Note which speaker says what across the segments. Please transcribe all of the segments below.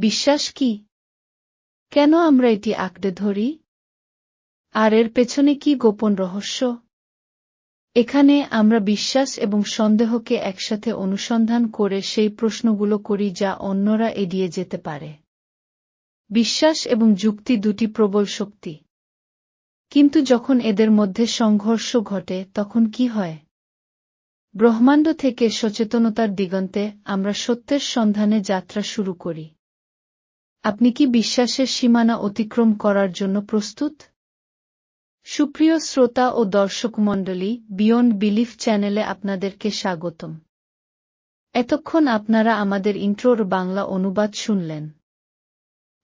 Speaker 1: বিশ্বাস কি? কেন আমরা এটি আঁকড়ে ধরি? আর এর পেছনে কি গোপন রহস্য? এখানে আমরা বিশ্বাস এবং সন্দেহকে একসাথে অনুসন্ধান করে সেই প্রশ্নগুলো করি যা অন্যরা এড়িয়ে যেতে পারে। বিশ্বাস এবং যুক্তি দুটি প্রবল শক্তি। কিন্তু যখন এদের মধ্যে সংঘর্ষ ঘটে, তখন কি হয়? ব্রহ্মাণ্ড থেকে সচেতনতার দিগন্তে আমরা সত্যের সন্ধানে যাত্রা শুরু করি। আপনি কি বিশ্বাসের সীমানা অতিক্রম করার জন্য প্রস্তুত? সুপ্রিয় শ্রোতা ও দর্শক মণ্ডলী বিয়ন্ড বিলিফ চ্যানেলে আপনাদেরকে স্বাগতম। এতক্ষণ আপনারা আমাদের ইন্ট্রোর বাংলা অনুবাদ শুনলেন।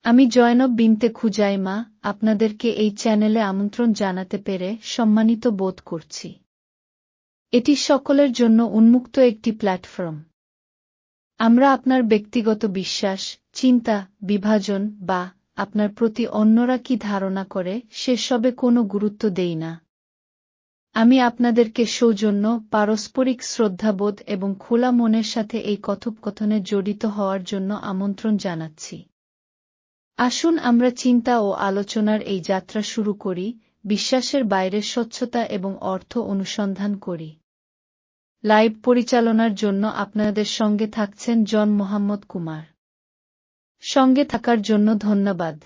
Speaker 1: আমি জয়নব বিনতে খুজাইমা, আপনাদেরকে এই চ্যানেলে আমন্ত্রণ জানাতে পেরে সম্মানিত বোধ করছি। এটি সকলের জন্য উন্মুক্ত একটি প্ল্যাটফর্ম। আমরা আপনার ব্যক্তিগত বিশ্বাস চিন্তা, বিভাজন বা আপনার প্রতি অন্যরা কি ধারণা করে সেসবে কোনো গুরুত্ব দেই না। আমি আপনাদেরকে সৌজন্য, পারস্পরিক শ্রদ্ধাবোধ এবং খোলা মনের সাথে এই কথোপকথনে জড়িত হওয়ার জন্য আমন্ত্রণ জানাচ্ছি। আসুন আমরা চিন্তা ও আলোচনার এই যাত্রা শুরু করি, বিশ্বাসের বাইরে স্বচ্ছতা এবং অর্থ অনুসন্ধান করি। লাইভ পরিচালনার জন্য আপনাদের সঙ্গে থাকছেন জন মোহাম্মদ কুমার। সঙ্গে থাকার জন্য ধন্যবাদ।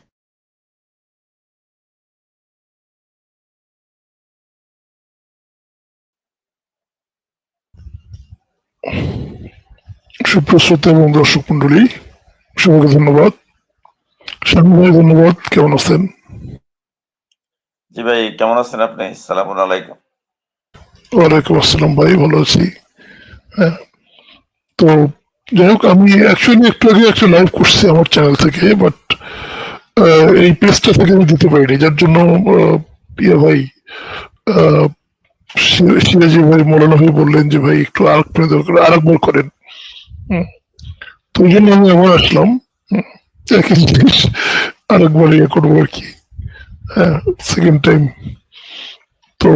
Speaker 2: সুপ্রশ্রোতা এবং দর্শক মন্ডলী সবাইকে ধন্যবাদ। স্বামী ভাই ধন্যবাদ। কেমন আছেন?
Speaker 3: জি ভাই কেমন আছেন আপনি? সালাম আলাইকুম।
Speaker 2: ওয়ালাইকুম আসসালাম ভাই ভালো আছি। হ্যাঁ তো যাই হোক, আমি অ্যাকচুয়ালি একটু আগে একটা লাইভ করছি আমার চ্যানেল থেকে বাট এই পেজটা থেকে আমি দিতে পারিনি, যার জন্য ইয়ে ভাই সিরাজি ভাই মৌলানা ভাই বললেন যে ভাই একটু আর দরকার, আরেকবার করেন। তো ওই জন্য আমি আবার আসলাম। একই জিনিস আরেকবার ইয়ে করব আর কি হ্যাঁ সেকেন্ড টাইম তো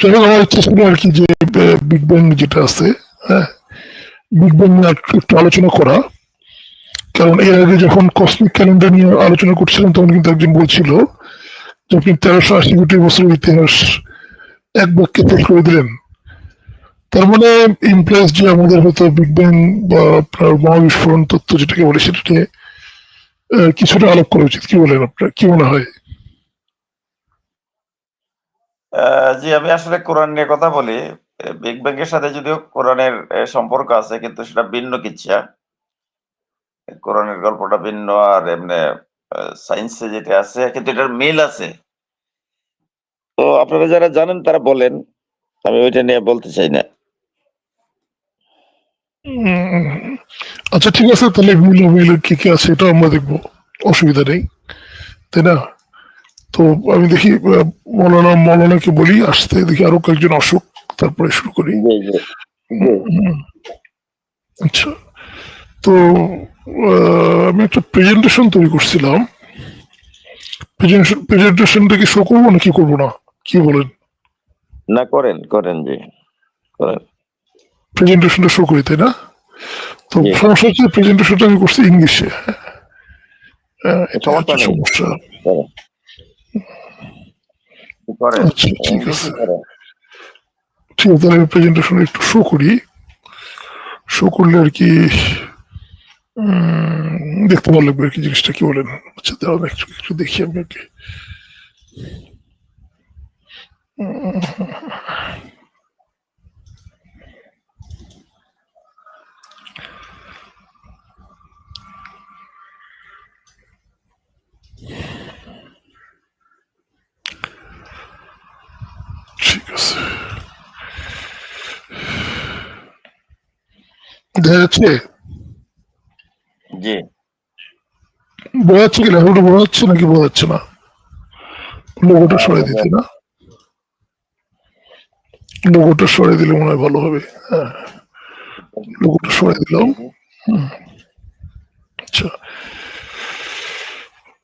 Speaker 2: যাই আমার ইচ্ছা ছিল আর কি যে বিগ ব্যাং যেটা আছে হ্যাঁ বিগ ব্যাং নিয়ে একটু আলোচনা করা। কারণ এর আগে যখন কসমিক ক্যালেন্ডার নিয়ে আলোচনা করছিলাম, তখন কিন্তু একজন বলছিল যে আপনি তেরোশো আশি কোটি বছরের ইতিহাস এক বাক্যে শেষ করে দিলেন? তার মানে ইমপ্রেস যে আমাদের হয়তো বিগ ব্যাং বা আপনার মহাবিস্ফোরণ তত্ত্ব যেটাকে বলে সেটাকে কিছুটা আলোপ করা উচিত। কি বলেন আপনার? কি মনে হয়?
Speaker 3: জি, আমি আসলে কোরআন নিয়ে কথা বলি। বিগ ব্যাং এর সাথে যদিও কোরআনের সম্পর্ক আছে, কিন্তু সেটা ভিন্ন কিছু কোরআনের গল্পটা ভিন্ন আর এমনি সায়েন্সে যেটা আছে, কিন্তু এটার মিল আছে। তো আপনারা যারা জানেন, তারা বলেন, আমি ওইটা নিয়ে বলতে চাই না।
Speaker 2: আচ্ছা ঠিক আছে, তাহলে মিল মিল কি কি আছে এটা আমরা দেখব। অসুবিধা নেই, তাই না? তো আমি দেখি মৌলানা, মৌলানাকে বলি, আসতে দেখি আরও কয়েকজন আসুক। তারপরে শুরু করি। আচ্ছা তো আমি একটা প্রেজেন্টেশন তৈরি করছিলাম। প্রেজেন্টেশনটা কি শো করব না কি করব না? কি বলেন?
Speaker 3: না করেন করেন জি করেন।
Speaker 2: প্রেজেন্টেশনটা শো করি তাই না? তো সমস্যা হচ্ছে প্রেজেন্টেশনটা আমি করছি ইংলিশে। হ্যাঁ, এটা হচ্ছে সমস্যা। আচ্ছা, ঠিক আছে। তাহলে প্রেজেন্টেশন একটু শো করি। শো করলে আর কি দেখতে ভালো লাগবে আর কি জিনিসটা, কি বলেন? আচ্ছা দাঁড়ান একটু একটু দেখি আমি আর কি। ঠিক আছে। দেখা যাচ্ছে
Speaker 3: জি।
Speaker 2: বোঝা যাচ্ছে কি লেখাটা বোঝা যাচ্ছে নাকি বোঝা যাচ্ছে না? লোগোটা সরাই দিতে না? লোগোটা সরাই দিলে মনে হয় ভালো হবে। হ্যাঁ। লোগোটা সরাই দিলাম। হুম। আচ্ছা।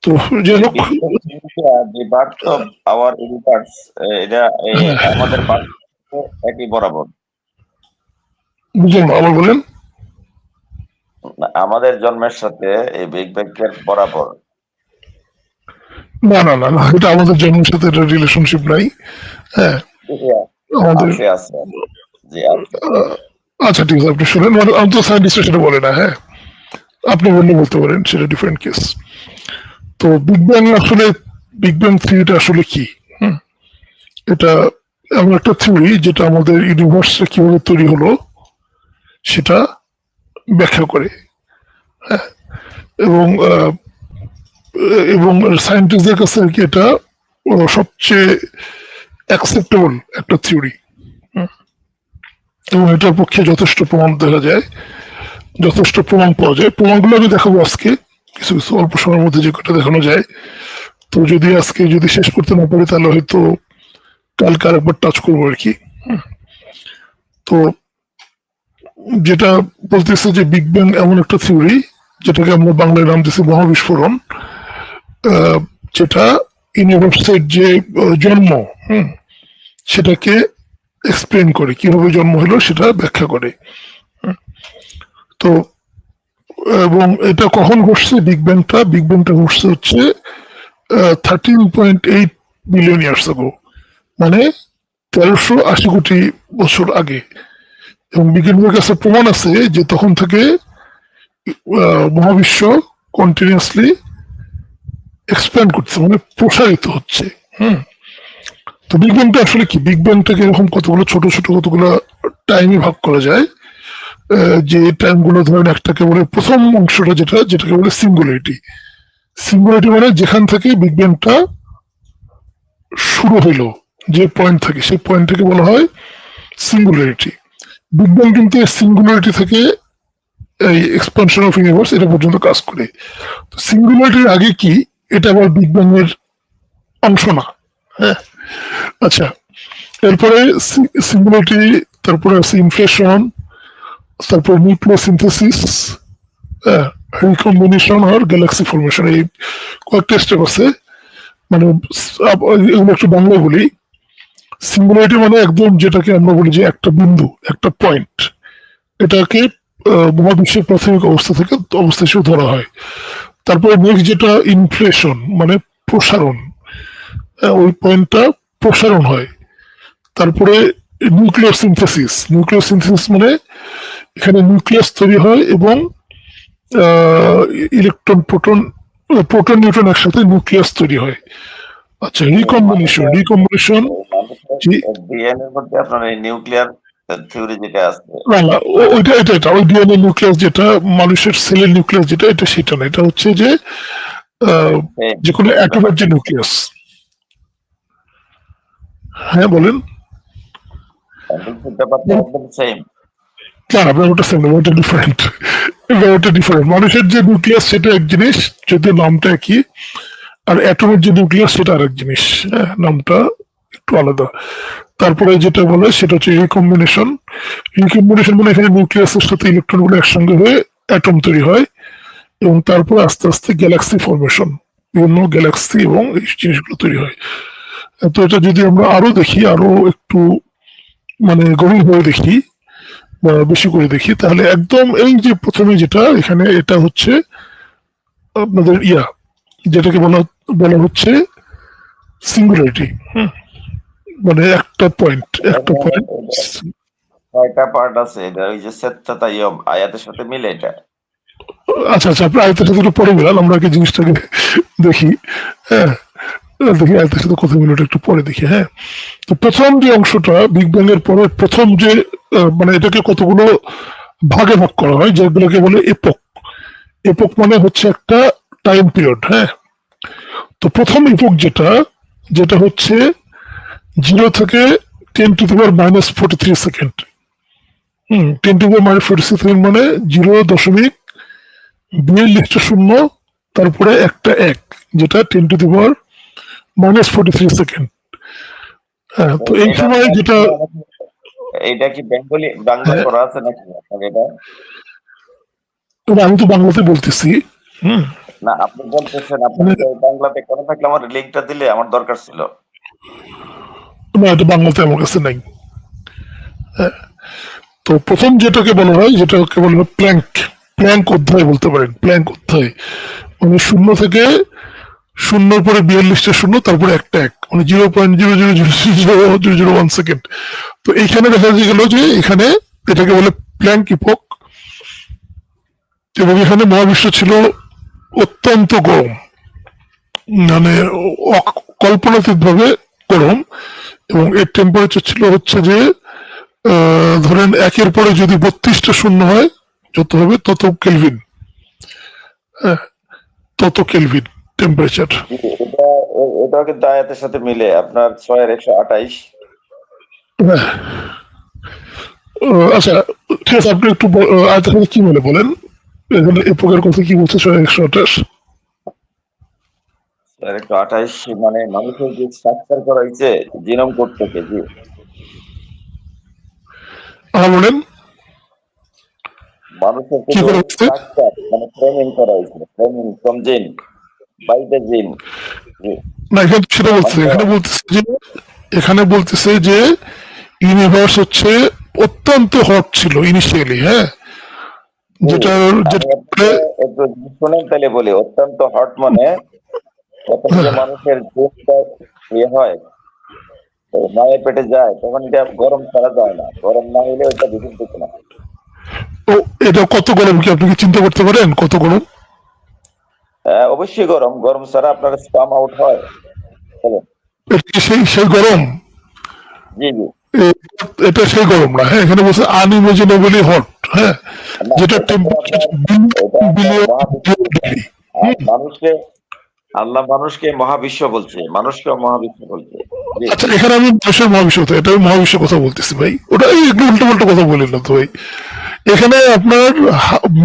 Speaker 2: তো হোক।
Speaker 3: of our universe eh, এটা eh, আমাদের একই বরাবর।
Speaker 2: বুঝলাম আবার বলেন।
Speaker 3: আমাদের জন্মের সাথে এই বিগ ব্যাংকের বরাবর।
Speaker 2: না না না না এটা আমাদের জন্মের সাথে এটা রিলেশনশিপ নাই। হ্যাঁ। আমাদের আচ্ছা ঠিক আছে আপনি শুনেন মানে অন্ত সায়েন্টিস্ট সেটা বলে না হ্যাঁ। আপনি বললে বলতে পারেন সেটা ডিফারেন্ট কেস তো বিগ ব্যাং আসলে বিগ ব্যাং থিওরিটা আসলে কি? এটা এমন একটা থিওরি যেটা আমাদের ইউনিভার্সটা কীভাবে তৈরি হলো সেটা ব্যাখ্যা করে হ্যাঁ? এবং এবং সায়েন্টিস্টদের কাছে আর কি এটা সবচেয়ে অ্যাকসেপ্টেবল একটা থিওরি এবং এটার পক্ষে যথেষ্ট প্রমাণ দেখা যায়, যথেষ্ট প্রমাণ পাওয়া যায়। প্রমাণগুলো আমি দেখাবো আজকে, কিছু কিছু অল্প সময়ের মধ্যে যে কটা দেখানো যায়। তো যদি আজকে যদি শেষ করতে না পারি, তাহলে হয়তো কালকে আরেকবার টাচ করব আর কি। তো যেটা বলতেছে যে বিগ ব্যাং এমন একটা থিওরি যেটাকে আমরা বাংলায় নাম দিচ্ছি মহাবিস্ফোরণ যেটা ইউনিভার্সের যে জন্ম সেটাকে এক্সপ্লেন করে, কীভাবে জন্ম হলো সেটা ব্যাখ্যা করে। তো, এবং এটা কখন ঘটছে বিগ ব্যাংটা বিগ ব্যাংটা ঘটছে হচ্ছে thirteen point eight billion years ago মানে তেরোশো আশি কোটি বছর আগে এবং বিজ্ঞানীদের কাছে প্রমাণ আছে যে তখন থেকে মহাবিশ্ব কন্টিনিউয়াসলি এক্সপ্যান্ড করছে মানে প্রসারিত হচ্ছে। হুম। তো বিগ ব্যাংটা আসলে কি? বিগ ব্যাংটাকে এরকম কতগুলো ছোট ছোট কতগুলো টাইমে ভাগ করা যায়? যে টাইমগুলো ধরেন একটাকে বলে প্রথম অংশটা যেটা যেটাকে বলে সিঙ্গুলারিটি সিঙ্গুলারিটি মানে যেখান থেকে বিগ ব্যাংটা শুরু হইল যে পয়েন্ট থাকে সেই পয়েন্টটাকে বলা হয় সিঙ্গুলারিটি ব্যাং কিন্তু সিঙ্গুলারিটি থেকে এই এক্সপানশন অফ ইউনিভার্স এটা পর্যন্ত কাজ করে। সিঙ্গুলারিটির আগে কি? এটা আবার এর অংশ না হ্যাঁ? আচ্ছা এরপরে সিঙ্গুলারিটি তারপরে আছে ইনফ্লেশন তারপর নিউক্লিওসিনথেসিস রিকম্বিনেশন আর গ্যালাক্সি ফরমেশন এই কয়েকটা স্টেপ আছে। মানে এগুলো একটু বাংলা বলি। সিঙ্গুলারিটি মানে একদম যেটাকে আমরা বলি যে একটা বিন্দু একটা পয়েন্ট এটাকে মহাবিশ্বের প্রাথমিক অবস্থা থেকে অবস্থা হিসেবে ধরা হয়। তারপরে নেক্সট যেটা ইনফ্লেশন মানে প্রসারণ। ওই পয়েন্টটা প্রসারণ হয়। তারপরে নিউক্লিয়ার সিনথেসিস নিউক্লিয়ার সিনথেসিস মানে এখানে নিউক্লিয়াস তৈরি হয় এবং ইলেকট্রন প্রোটন প্রোটন নিউট্রন একসাথে নিউক্লিয়াস তৈরি হয়। আচ্ছা রিকম্বিনেশন রিকম্বিনেশন জি।
Speaker 3: মধ্যে আপনার এই নিউক্লিয়ার থিওরি যেটা আছে।
Speaker 2: না না ওইটা এটা এটা ওই ডিএনএ নিউক্লিয়াস যেটা মানুষের সেলের নিউক্লিয়াস যেটা এটা সেটা না এটা হচ্ছে যে আহ, যে কোনো অ্যাটমের যে নিউক্লিয়াস হ্যাঁ বলেন।
Speaker 3: ব্যাপারটা
Speaker 2: না না ব্যাপারটা সেম ব্যাপারটা ডিফারেন্ট ব্যাপারটা ডিফারেন্ট মানুষের যে নিউক্লিয়াস সেটা এক জিনিস যদিও নামটা একই আর অ্যাটমের যে নিউক্লিয়াস সেটা আরেক জিনিস। হ্যাঁ নামটা একটু আলাদা। তারপরে যেটা বলে, সেটা হচ্ছে রিকম্বিনেশন রিকম্বিনেশন মানে এখানে নিউক্লিয়াসের সাথে ইলেকট্রনগুলো একসঙ্গে হয়ে অ্যাটম তৈরি হয় এবং তারপরে আস্তে আস্তে গ্যালাক্সি ফরমেশন বিভিন্ন গ্যালাক্সি এবং এই জিনিসগুলো তৈরি হয়। তো এটা যদি আমরা আরও দেখি, আরও একটু মানে গভীর হয়ে দেখি বা বেশি করে দেখি, তাহলে একদম এই যে প্রথমে যেটা, এখানে এটা হচ্ছে আপনাদের ইয়া, যেটাকে বলা বলা হচ্ছে সিঙ্গুলারিটি মানে একটা পয়েন্ট একটা পয়েন্ট
Speaker 3: কয়টা পার্ট আছে এটা ওই যে সেত্তা তাইয়ব আয়াতের সাথে মিলে এটা।
Speaker 2: আচ্ছা আচ্ছা আপনি আয়তের সাথে একটু পরে গেলাম আমরা আগে জিনিসটাকে দেখি হ্যাঁ দেখি আয়তের সাথে কথা মিলে ওটা একটু পরে দেখি হ্যাঁ। তো প্রথম যে অংশটা বিগ ব্যাং এর পরে প্রথম যে মানে এটাকে কতগুলো ভাগে ভাগ করা হয় যেগুলোকে বলে এপক এপক মানে হচ্ছে একটা টাইম পিরিয়ড হ্যাঁ। তো প্রথম এপক যেটা যেটা হচ্ছে জিরো থেকে ten to the power minus forty three second hmm ten to power minus forty second মানে জিরো দশমিক বিয়াল্লিশটা শূন্য তারপরে একটা এক যেটা ten to the power minus forty three second হ্যাঁ তো এই সময় যেটা
Speaker 3: এইটা কি বেঙ্গলি বাংলা
Speaker 2: হ্যাঁ।
Speaker 3: করা আছে নাকি? এটা।
Speaker 2: আমি তো বাংলাতে বলতেছি। হুম।
Speaker 3: না আপনি বলতেছেন আপনি
Speaker 2: মানে-
Speaker 3: বাংলাতে করা থাকলে আমার লিঙ্কটা দিলে আমার দরকার ছিল।
Speaker 2: না বাংলাতে আমার কাছে নাই। হ্যাঁ। তো প্রথম যেটাকে বলা হয়, যেটাকে বলা হয় প্ল্যাঙ্ক প্ল্যাঙ্ক অধ্যায় বলতে পারেন, প্ল্যাঙ্ক অধ্যায়। মানে শূন্য থেকে শূন্যর পরে বিয়াল্লিশটা শূন্য, তারপরে একটা এক। মানে zero point zero zero zero zero zero zero one second তো এইখানে দেখা গেল যে এখানে এটাকে বলে প্ল্যাঙ্ক ইপক। এবং এখানে মহাবিশ্ব ছিল অত্যন্ত গরম। মানে কল্পনাতীত ভাবে গরম। এবং এর টেম্পারেচার ছিল হচ্ছে যে ধরেন একের পরে যদি বত্রিশটা শূন্য হয় যত হবে তত কেলভিন হ্যাঁ তত কেলভিন টেম্পারেচার
Speaker 3: এটা কিন্তু আয়াতের সাথে মিলে আপনার ছয়ের একশো আঠাইশ।
Speaker 2: হ্যাঁ। আচ্ছা ঠিক আছে আপনি একটু আয়তের সাথে কি বলে বলেন? এখানে এপকের কথা কি বলছে ছয় একশো আঠাশ?
Speaker 3: ছয়ের একশো আঠাইশ মানে মানুষের যে স্ট্রাকচার করা হয়েছে জিনোম কোড থেকে জি।
Speaker 2: বলেন।
Speaker 3: মানুষের স্ট্রাকচার মানে ফ্রেমিং করা হয়েছে framing from gene by the gene
Speaker 2: না এখানে সেটা বলছে এখানে বলতেছে যে এখানে বলতেছে যে ইউনিভার্স হচ্ছে অত্যন্ত হট ছিল ইনিশিয়ালি হ্যাঁ? যেটা যেটা
Speaker 3: শুনেন তাহলে বলি অত্যন্ত হট মানে প্রথম মানুষের ইয়ে হয় মায়ের পেটে যায় তখন এটা গরম ছাড়া যায় না। গরম না হলে ওটা ভিতর দিকে না।
Speaker 2: ও এটা কত গরম কি আপনি কি চিন্তা করতে পারেন? কত গরম?
Speaker 3: হ্যাঁ, অবশ্যই গরম। গরম ছাড়া আপনার স্পাম আউট হয়।
Speaker 2: সেই সেই গরম?
Speaker 3: জি জি।
Speaker 2: এটা সেই গরম না হ্যাঁ এখানে বলছে আনইমাজিনেবলি হট হ্যাঁ যেটা টেম্পারেচার বিলিয়ন
Speaker 3: মানুষকে আল্লাহ মানুষকে মহাবিশ্ব বলছে মানুষকে মহাবিশ্ব বলছে।
Speaker 2: আচ্ছা এখানে আমি মানুষের মহাবিশ্ব কথা এটা মহাবিশ্ব কথা বলতেছি ভাই। ওটা একটু উল্টো পাল্টা কথা বলেন না তো ভাই। এখানে আপনার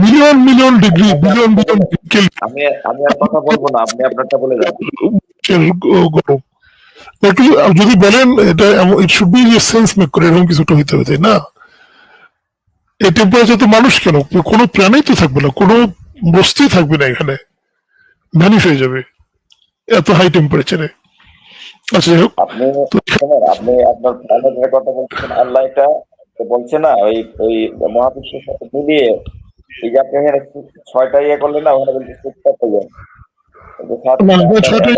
Speaker 2: million million degree billion billion
Speaker 3: আমি আমি আর কথা বলব না আপনি আপনারটা বলে যান
Speaker 2: গরম। একটু যদি বলেন এটা it should be sense make করে এরকম কিছুটা হইতে হবে তাই না? এই টেম্পারেচার তো মানুষ কেন? কোনো প্রাণী তো থাকবে না কোনো বস্তুই থাকবে না এখানে। ভ্যানিশ হয়ে যাবে। এত হাই টেম্পারেচারে আচ্ছা যাই হোক।
Speaker 3: আপনি আপনার প্ল্যানেটের কথা বলছেন আল্লাহ এটা তো বলছে না ওই ওই মহাবিশ্বের সাথে মিলিয়ে এই যে আপনি এখানে ছয়টা ইয়ে করলেন না ওখানে বলছে
Speaker 2: না এখানে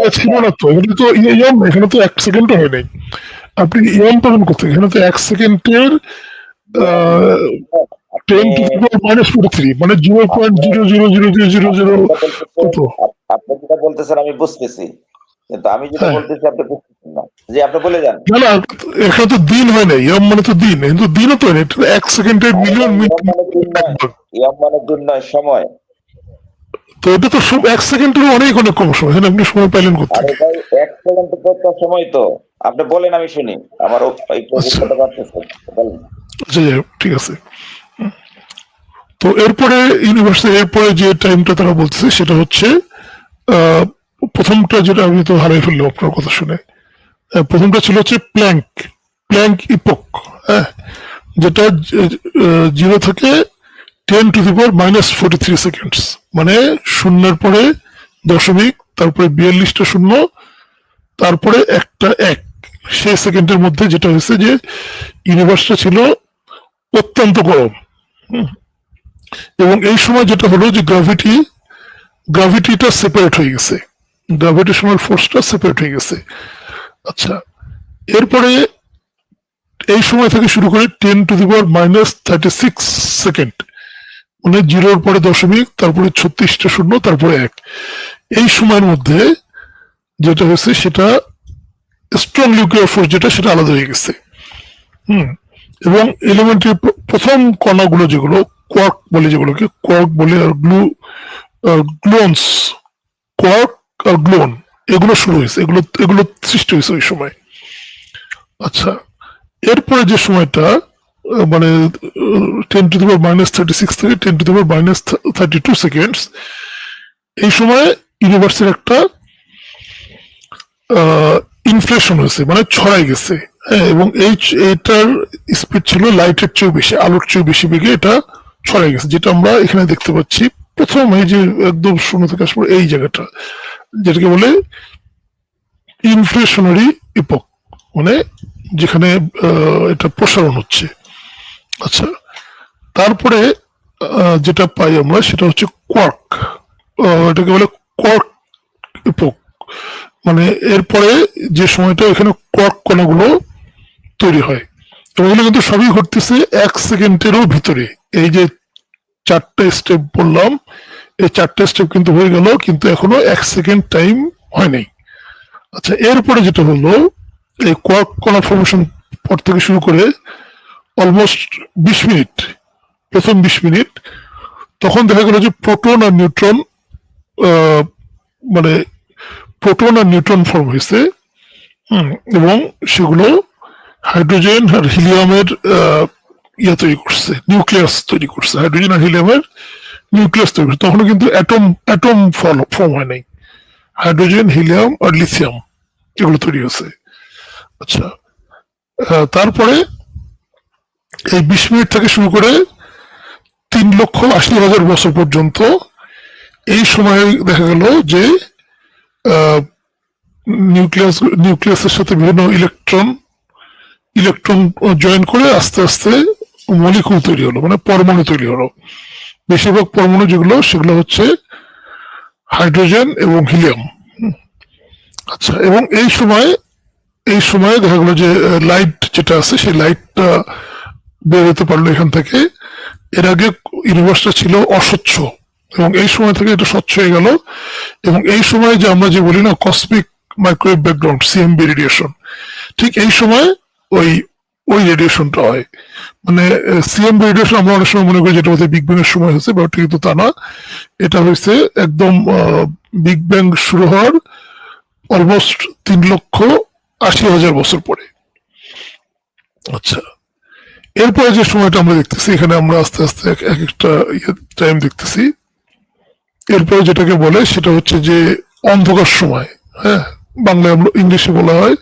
Speaker 2: ইয়ে তো। এখানে এক সেকেন্ডও হয় নাই। আপনি ইয়ম পাবেন কোথায় এখানে তো এক সেকেন্ডের ten to minus forty three মানে zero point zero zero zero zero zero zero কত
Speaker 3: আপনি বলতেছেন আমি বুঝতেছি। কিন্তু আমি যেটা
Speaker 2: হ্যাঁ।
Speaker 3: বলতেছি আপনি বুঝতেছেন না। জি আপনি বলে যান।
Speaker 2: না না এখানে তো দিন হয় না ইয়ম মানে তো দিন। কিন্তু দিনও তো না এক মিলিয়ন
Speaker 3: ইয়ম মানে দিন নয় মানে দিন নয় সময়।
Speaker 2: তো এটা তো এক সেকেন্ডের অনেক অনেক কম সময়। আপনি সময় পাইলেন
Speaker 3: ভাই এক সেকেন্ড তো সময় তো। আপনি বলেন আমি শুনি। আমার
Speaker 2: আচ্ছা। ঠিক আছে। তো এরপরে ইউনিভার্সিটি এরপরে যে টাইমটা তারা বলতেছে সেটা হচ্ছে প্রথমটা যেটা আমি তো হারাই ফেললাম আপনার কথা শুনে। প্রথমটা ছিল হচ্ছে প্ল্যাঙ্ক প্ল্যাঙ্ক ইপক হ্যাঁ? যেটা জিরো থেকে ten to the power minus forty three seconds মানে শূন্যের পরে দশমিক, তারপরে বিয়াল্লিশটা শূন্য, তারপরে একটা এক। সেই সেকেন্ডের মধ্যে যেটা হয়েছে যে ইউনিভার্সটা ছিল অত্যন্ত গরম। এবং এই সময় যেটা হলো যে গ্রাভিটি গ্রাভিটিটা সেপারেট হয়ে গেছে। গ্রাভিটেশনাল ফোর্সটা সেপারেট হয়ে গেছে। আচ্ছা এরপরে এই সময় থেকে শুরু করে ten to the power minus thirty six second মানে জিরোর পরে দশমিক, তারপরে ছত্রিশটা শূন্য, তারপরে এক। এই সময়ের মধ্যে যেটা হয়েছে, সেটা স্ট্রং নিউক্লিয়ার ফোর্স যেটা, সেটা আলাদা হয়ে গেছে। হুম, এবং এলিমেন্টের প্রথম কণাগুলো যেগুলো কোয়ার্ক বলে যেগুলোকে কোয়ার্ক বলে আর গ্লু গ্লোনস, কোয়ার্ক আর গ্লোন, এগুলো শুরু হয়েছে, এগুলো এগুলো সৃষ্টি হয়েছে ওই সময়। আচ্ছা এরপরে যে সময়টা মানে ten to the power minus thirty six থেকে ten to minus thirty two seconds এই সময় ইউনিভার্সের একটা ইনফ্লেশন হয়েছে মানে ছড়াই গেছে। হ্যাঁ এবং এই এইটার স্পিড ছিল লাইটের চেয়েও বেশি, আলোর চেয়েও বেশি বেগে এটা ছড়াই গেছে, যেটা আমরা এখানে দেখতে পাচ্ছি। প্রথম এই যে একদম শূন্য থেকে আসব, এই জায়গাটা, যেটাকে বলে ইনফ্লেশনারি ইপক মানে যেখানে এটা প্রসারণ হচ্ছে। আচ্ছা তারপরে যেটা পাই আমরা সেটা হচ্ছে কোয়ার্ক এটাকে বলে কোয়ার্ক এপক মানে এরপরে যে সময়টা এখানে কোয়ার্ক কণাগুলো তৈরি হয়। তো এগুলো কিন্তু সবই ঘটতেছে এক সেকেন্ডেরও ভিতরে। এই যে চারটে স্টেপ বললাম। এই চারটে স্টেপ কিন্তু হয়ে গেল, কিন্তু এখনও এক সেকেন্ড টাইম হয়নি। আচ্ছা এরপরে যেটা হলো, এই কোয়ার্ক কণা পর থেকে শুরু করে অলমোস্ট বিশ মিনিট, প্রথম বিশ মিনিট, তখন দেখা গেল যে প্রোটন আর নিউট্রন মানে প্রোটন আর নিউট্রন ফর্ম হয়েছে। এবং সেগুলো হাইড্রোজেন আর হিলিয়ামের ইয়ে তৈরি করছে, নিউক্লিয়াস তৈরি করছে, হাইড্রোজেন আর হিলিয়ামের নিউক্লিয়াস তৈরি করছে। তখনও কিন্তু অ্যাটম অ্যাটম ফর্ম হয় নাই। হাইড্রোজেন, হিলিয়াম আর লিথিয়াম এগুলো তৈরি হয়েছে। আচ্ছা তারপরে এই বিশ মিনিট থেকে শুরু করে তিন লক্ষ আশি হাজার বছর পর্যন্ত এই সময়ে দেখা গেল যে নিউক্লিয়াস, নিউক্লিয়াসের সাথে বিভিন্ন ইলেকট্রন ইলেকট্রন জয়েন করে আস্তে আস্তে মলিকুল তৈরি হলো মানে পরমাণু তৈরি হলো। বেশিরভাগ পরমাণু যেগুলো, সেগুলো হচ্ছে হাইড্রোজেন এবং হিলিয়াম। আচ্ছা এবং এই সময়, এই সময়ে দেখা গেলো যে লাইট যেটা আছে, সেই লাইটটা বের হতে পারল এখান থেকে। এর আগে ইউনিভার্সটা ছিল অস্বচ্ছ, এবং এই সময় থেকে এটা স্বচ্ছ হয়ে গেল। এবং এই সময় যে আমরা যে বলি না cosmic microwave background CMB radiation ঠিক এই সময় ওই ওই রেডিয়েশনটা হয়। মানে সিএমবি রেডিয়েশন আমরা অনেক সময় মনে করি যেটা হচ্ছে বিগ ব্যাং এর সময় হয়েছে বাট কিন্তু তা না। এটা হয়েছে একদম বিগ ব্যাং শুরু হওয়ার অলমোস্ট তিন লক্ষ আশি হাজার বছর পরে। আচ্ছা এরপরে যে সময়টা আমরা দেখতেছি, এখানে আমরা আস্তে আস্তে এক এক একটা টাইম দেখতেছি। এরপরে যেটাকে বলে, সেটা হচ্ছে যে অন্ধকার সময় হ্যাঁ? বাংলায় আমরা ইংলিশে বলা হয়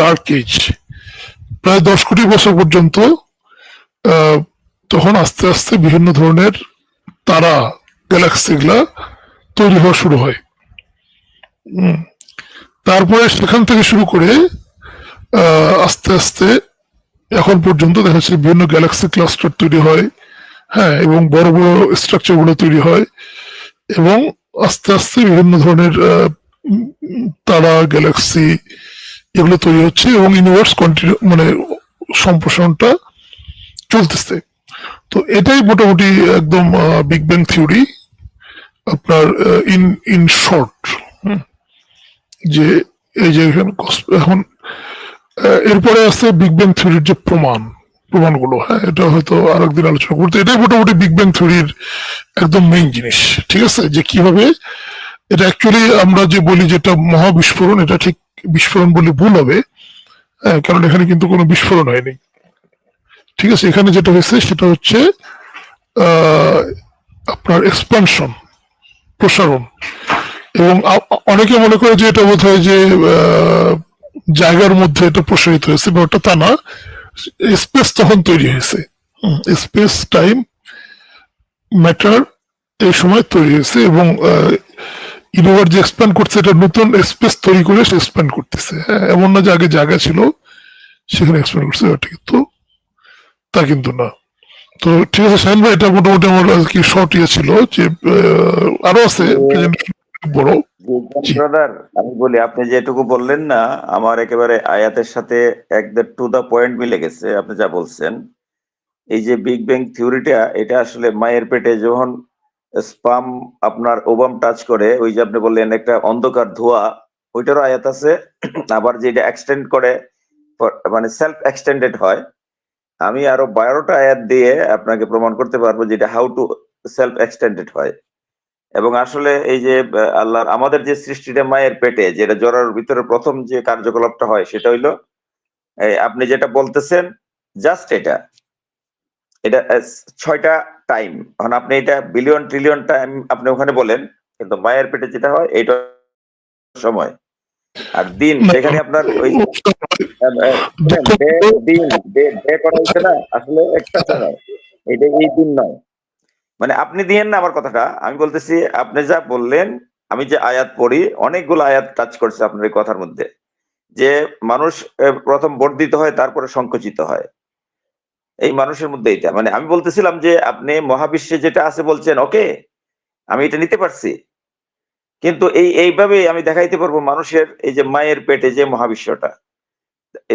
Speaker 2: ডার্ক এজ প্রায় দশ কোটি বছর পর্যন্ত তখন আস্তে আস্তে বিভিন্ন ধরনের তারা গ্যালাক্সি গুলা তৈরি হওয়া শুরু হয়। তারপরে সেখান থেকে শুরু করে আস্তে আস্তে এখন পর্যন্ত দেখা যাচ্ছে বিভিন্ন গ্যালাক্সি ক্লাস্টার তৈরি হয় হ্যাঁ এবং বড় বড় স্ট্রাকচারগুলো তৈরি হয় এবং আস্তে আস্তে বিভিন্ন ধরনের তারা, গ্যালাক্সি এগুলো তৈরি হচ্ছে এবং ইউনিভার্স কন্টিনিউ মানে সম্প্রসারণটা চলতেছে। তো এটাই মোটামুটি একদম বিগ ব্যাং থিওরি আপনার ইন ইন শর্ট যে এই যে এখন এরপরে আছে বিগ ব্যাং থিওরির যে প্রমাণ প্রমাণগুলো হ্যাঁ এটা হয়তো আর একদিন আলোচনা করতে। এটাই মোটামুটি বিগ ব্যাং থিওরির একদম মেইন জিনিস ঠিক আছে? যে কীভাবে এটা অ্যাকচুয়ালি আমরা যে বলি যেটা মহাবিস্ফোরণ এটা ঠিক বিস্ফোরণ বলে ভুল হবে হ্যাঁ, কারণ এখানে কিন্তু কোনো বিস্ফোরণ হয়নি। ঠিক আছে এখানে যেটা হয়েছে সেটা হচ্ছে আপনার এক্সপানশন প্রসারণ। এবং অনেকে মনে করে যে এটা বোধ যে জায়গার মধ্যে এটা প্রসারিত হয়েছে বা ওটা তা না। স্পেস তখন তৈরি হয়েছে। স্পেস টাইম ম্যাটার এই সময় তৈরি হয়েছে এবং ইউনিভার্স যে এক্সপ্যান্ড করছে এটা নতুন স্পেস তৈরি করে সে এক্সপ্যান্ড করতেছে। হ্যাঁ, এমন না যে আগে জায়গা ছিল সেখানে এক্সপ্যান্ড করছে এটা কিন্তু তা কিন্তু না। তো ঠিক আছে শাহিন ভাই এটা মোটামুটি আমার কি শর্ট ইয়ে ছিল যে আরও আছে বড়।
Speaker 3: ব্রাদার আমি বলি আপনি যেটুকু বললেন না আমার একেবারে আয়াতের সাথে একদম টু দা পয়েন্ট মিলে গেছে আপনি যা বলছেন। এই যে বিগ ব্যাং থিওরিটা এটা আসলে মায়ের পেটে যখন স্পাম আপনার ওবাম টাচ করে ওই যে আপনি বললেন একটা অন্ধকার ধোয়া ওইটারও আয়াত আছে। আবার যেটা এক্সটেন্ড করে মানে সেলফ এক্সটেন্ডেড হয় আমি আরও বারোটা আয়াত দিয়ে আপনাকে প্রমাণ করতে পারব যেটা হাউ টু সেলফ এক্সটেন্ডেড হয়। এবং আসলে এই যে আল্লাহর, আমাদের যে সৃষ্টিটা মায়ের পেটে, যেটা জরার ভিতরে প্রথম যে কার্যকলাপটা হয়, সেটা হইল আপনি যেটা বলতেছেন জাস্ট এটা। এটা ছয়টা টাইম এখন আপনি এটা বিলিয়ন ট্রিলিয়ন টাইম আপনি ওখানে বলেন, কিন্তু মায়ের পেটে যেটা হয়, এইটা সময়। আর দিন সেখানে আপনার ওই আহ,
Speaker 2: দুঃখ-
Speaker 3: ডে- দিন ডে- করা হচ্ছে না আসলে একটা এটা এই দিন নয়। মানে আপনি দিয়েন না আমার কথাটা আমি বলতেছি আপনি যা বললেন আমি যে আয়াত পড়ি অনেকগুলো আয়াত টাচ করছে আপনার এই কথার মধ্যে। যে মানুষ প্রথম বর্ধিত হয় তারপরে সংকুচিত হয়। এই মানুষের মধ্যে এটা। মানে আমি বলতেছিলাম যে আপনি মহাবিশ্বে যেটা আছে বলছেন ওকে আমি এটা নিতে পারছি। কিন্তু এই, এইভাবে আমি দেখাইতে পারব মানুষের এই যে মায়ের পেটে যে মহাবিশ্বটা।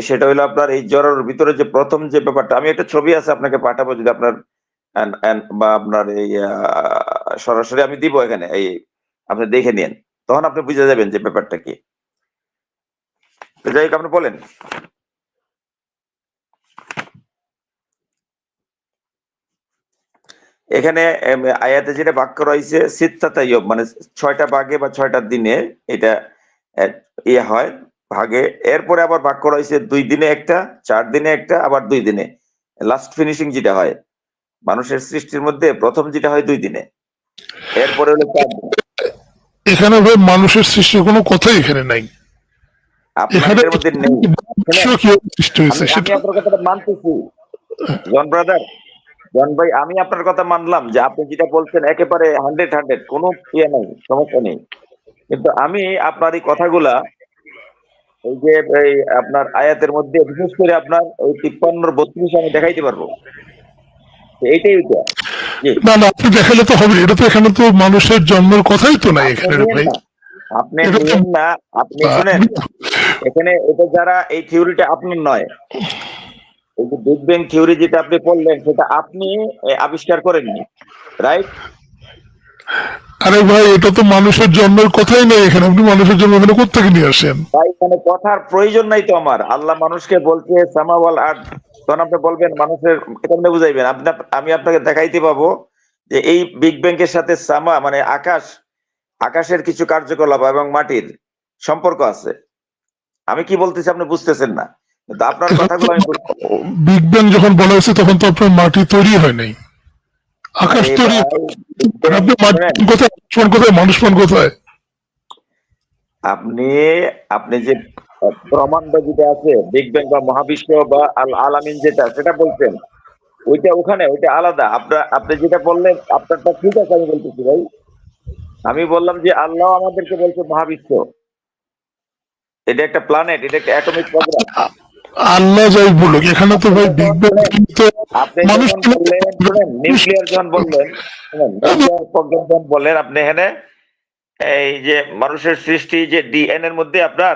Speaker 3: সেটা হলো আপনার এই জ্বরের ভিতরে যে প্রথম যে ব্যাপারটা, আমি একটা ছবি আছে আপনাকে পাঠাবো যদি আপনার বা আপনার এই সরাসরি আমি দিব এখানে, এই, আপনি দেখে নিন তখন আপনি বুঝে যাবেন যে ব্যাপারটা কি। যাই হোক, আপনি বলেন। এখানে আয়াতে যেটা বাক্য রয়েছে সিত্তাতা ইয়ব মানে ছয়টা ভাগে বা ছয়টা দিনে এটা ইয়ে হয় ভাগে। এরপরে আবার বাক্য রয়েছে দুই দিনে একটা চার দিনে একটা আবার দুই দিনে। লাস্ট ফিনিশিং যেটা হয় মানুষের সৃষ্টির মধ্যে প্রথম যেটা হয় দুই দিনে। এরপরে হলো চার দিনে।
Speaker 2: এখানে ভাই মানুষের সৃষ্টির কোনো কথাই এখানে নাই।
Speaker 3: আপনাদের মধ্যে নেই। আমি আপনার কথাটা মানতেছি। জন ব্রাদার জন ভাই আমি আপনার কথা মানলাম যে আপনি যেটা বলছেন একেবারে হান্ড্রেড হান্ড্রেড কোনো ইয়ে নেই সমস্যা নেই। কিন্তু আমি আপনার এই কথাগুলা এই যে এই আপনার আয়াতের মধ্যে বিশেষ করে আপনার ওই তিপ্পান্নর বত্রিশ আমি দেখাইতে পারব। এইটাই ওইটা
Speaker 2: না না আপনি দেখালে তো হবে। এটা তো এখানে তো মানুষের জন্মের কথাই তো নাই
Speaker 3: আপনি
Speaker 2: এখানে ভাই।
Speaker 3: আপনি না আপনি শুনেন। এখানে এটা যারা এই থিওরিটা আপনার নয়। এই যে বিগ ব্যাং থিওরি যেটা আপনি বললেন সেটা আপনি আবিষ্কার করেননি রাইট
Speaker 2: আরে ভাই এটা তো মানুষের জন্মের কথাই নেই এখানে আপনি মানুষের এখানে কোথেকে নিয়ে আসেন?
Speaker 3: তাই মানে কথার প্রয়োজন নাই তো আমার। আল্লাহ মানুষকে বলছে সামাওয়াল আর তখন আপনি বলবেন মানুষের কেমনে বুঝাইবেন। আপনি আমি আপনাকে দেখাইতে পাবো যে এই বিগ ব্যাংকের সাথে সামা মানে আকাশ আকাশের কিছু কার্যকলাপ এবং মাটির সম্পর্ক আছে। আমি কি বলতেছি আপনি বুঝতেছেন না? আপনার কথাগুলো আমি
Speaker 2: বিগ ব্যাং যখন বলা হয়েছে তখন তো আপনার মাটি তৈরি হয় নাই। আকাশ তৈরি আপনি মাটি কোথায় মানুষ কোথায় মানুষ কোথায়?
Speaker 3: আপনি আপনি যে ব্রহ্মাণ্ড যেটা আছে বিগ ব্যাং বা মহাবিশ্ব বা আল আলামিন যেটা সেটা বলছেন। ওইটা ওখানে ওইটা আলাদা। আপনার আপনি যেটা বললেন আপনারটা ঠিক আছে আমি বলতেছি ভাই। আমি বললাম যে আল্লাহ আমাদেরকে বলছে মহাবিশ্ব। এটা একটা প্ল্যানেট এটা একটা অ্যাটমিক প্রোগ্রাম
Speaker 2: আল্লাহ যাই বলুক এখানে তো ভাই বিগ ব্যাং তো মানুষ
Speaker 3: নিউক্লিয়ার যখন বললেন যখন বললেন আপনি এখানে এই যে মানুষের সৃষ্টি যে ডিএনএ এর মধ্যে আপনার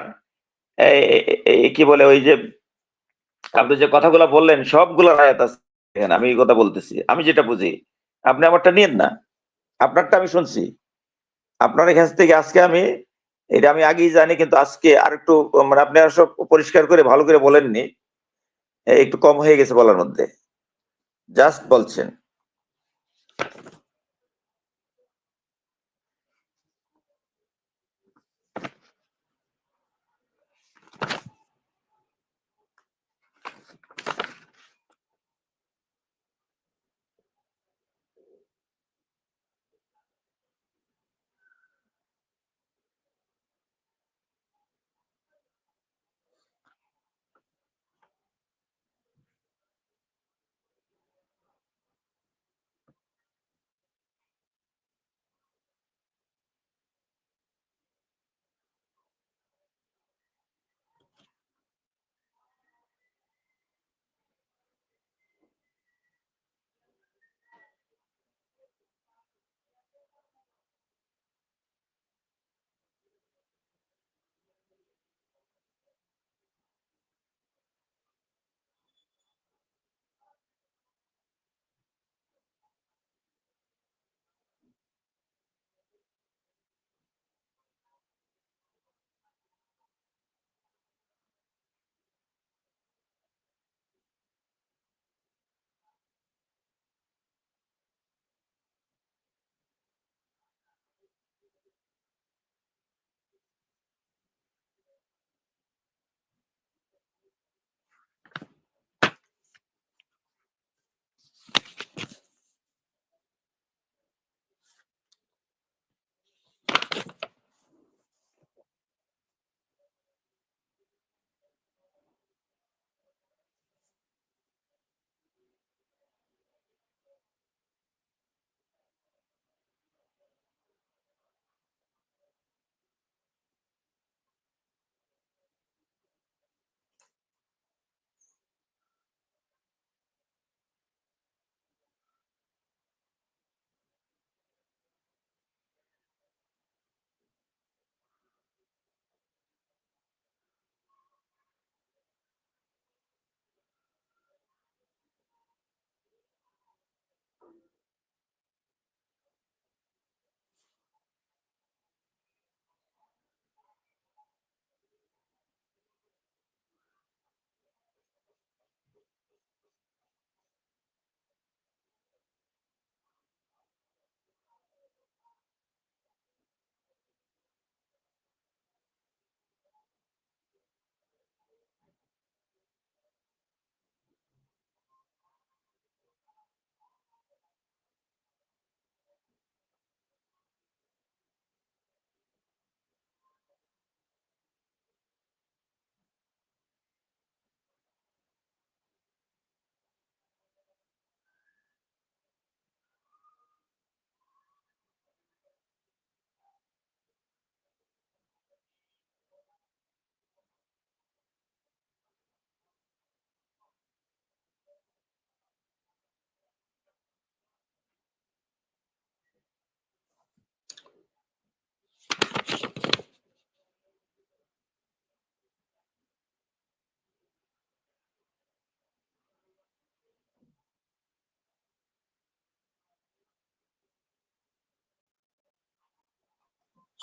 Speaker 3: কি বলে ওই যে আপনি যে কথাগুলো বললেন সবগুলো আয়াত আছে আমি এই কথা বলতেছি আমি যেটা বুঝি আপনি আমারটা নিয়েন না আপনারটা আমি শুনছি আপনার কাছ থেকে আজকে আমি এটা আমি আগেই জানি, কিন্তু আজকে আর একটু মানে আপনি আর সব পরিষ্কার করে ভালো করে বলেননি। একটু কম হয়ে গেছে বলার মধ্যে। জাস্ট বলছেন।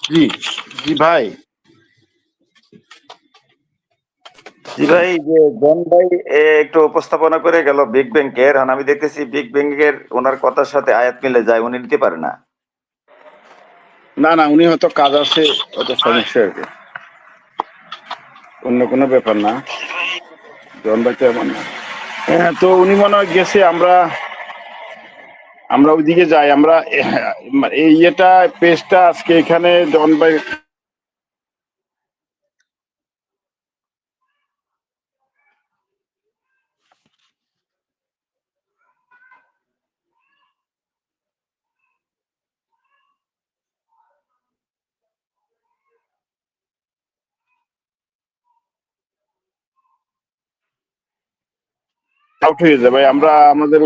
Speaker 4: জি জি ভাই।
Speaker 3: জি ভাই যে ভাই একটু উপস্থাপনা করে গেল বিগ ব্যাংকের আর আমি দেখতেছি বিগ ব্যাংকের ওনার কথার সাথে আয়াত মিলে যায় উনি নিতে পারে না।
Speaker 4: না না উনি হয়তো কাজ আছে হয়তো সমস্যা অন্য কোনো ব্যাপার না। জন ভাই তো এমন না। হ্যাঁ, তো উনি মনে হয় গেছে আমরা আমরা ওইদিকে যাই, আমরা এই ইয়েটা, পেজটা আজকে এখানে জন ভাই আউট হয়ে যাবে। আমরা আমাদের